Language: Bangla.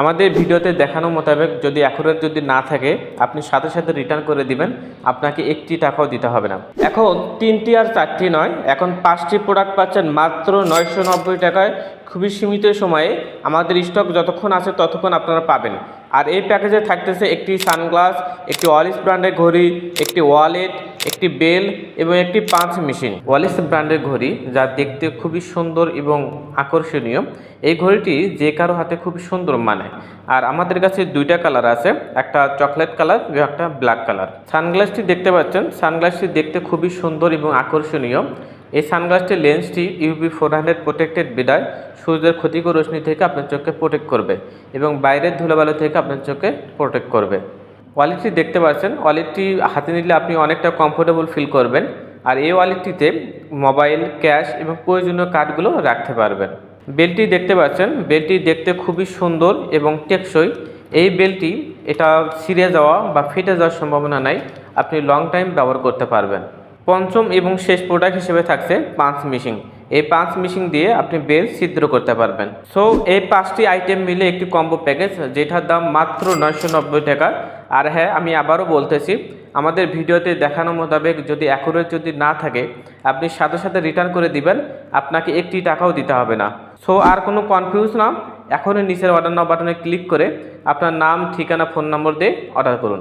আমাদের ভিডিওতে দেখানো মোতাবেক যদি অ্যাকুরেট যদি না থাকে, আপনি সাথে সাথে রিটার্ন করে দিবেন, আপনাকে একটি টাকাও দিতে হবে না। এখন তিনটি আর চারটি নয়, এখন পাঁচটি প্রোডাক্ট পাচ্ছেন মাত্র নয়শো নব্বই টাকায়। খুবই সীমিত সময়ে আমাদের স্টক যতক্ষণ আছে ততক্ষণ আপনারা পাবেন। আর এই প্যাকেজে থাকতেছে একটি সানগ্লাস, একটি ওয়ালিস ব্র্যান্ডের ঘড়ি, একটি ওয়ালেট একটি বেল এবং একটি পাঁচ মেশিন। ওয়ালিস ব্র্যান্ডের ঘড়ি, যা দেখতে খুবই সুন্দর এবং আকর্ষণীয়। এই ঘড়িটি যে কারও হাতে খুবই সুন্দর মানে। আর আমাদের কাছে দুইটা কালার আছে, একটা চকলেট কালার এবং একটা ব্ল্যাক কালার। সানগ্লাসটি দেখতে পাচ্ছেন। সানগ্লাসটি দেখতে খুবই সুন্দর এবং আকর্ষণীয়। এই সানগ্লাসটির লেন্সটি ইউবি ফোর হান্ড্রেড প্রোটেক্টেড বিদায়। সূর্যের ক্ষতিকর রশ্মি থেকে আপনার চোখকে প্রোটেক্ট করবে এবং বাইরের ধুলোবালু থেকে আপনার চোখকে প্রোটেক্ট করবে। ওয়ালেটটি দেখতে পাচ্ছেন ওয়ালেটটি হাতে নিলে আপনি অনেকটা কমফোর্টেবল ফিল করবেন। আর এই ওয়ালেটটিতে মোবাইল ক্যাশ এবং প্রয়োজনীয় কার্ডগুলো রাখতে পারবেন। বেলটি দেখতে পাচ্ছেন, বেলটি দেখতে খুবই সুন্দর এবং টেকসই। এই বেলটি এটা ছিঁড়ে যাওয়া বা ফেটে যাওয়ার সম্ভাবনা নাই, আপনি লং টাইম ব্যবহার করতে পারবেন। পঞ্চম এবং শেষ প্রোডাক্ট হিসেবে থাকছে পাঁচ মিশিং এই পাঁচ মিশিং দিয়ে আপনি বেল ছিদ্র করতে পারবেন। সো এই পাঁচটি আইটেম মিলে একটি কম্বো প্যাকেজ যেটার দাম মাত্র নয়শো নব্বই টাকা। আর হ্যাঁ আমি আবারও বলতেছি, আমাদের ভিডিওতে দেখানো মোতাবেক যদি অ্যাকুরেট যদি না থাকে, আপনি সাথে সাথে রিটার্ন করে দিবেন, আপনাকে একটি টাকাও দিতে হবে না। সো আর কোনো কনফিউজ না। এখনই নিচের অর্ডার নাও বাটনে ক্লিক করে আপনার নাম, ঠিকানা ফোন নম্বর দিয়ে অর্ডার করুন।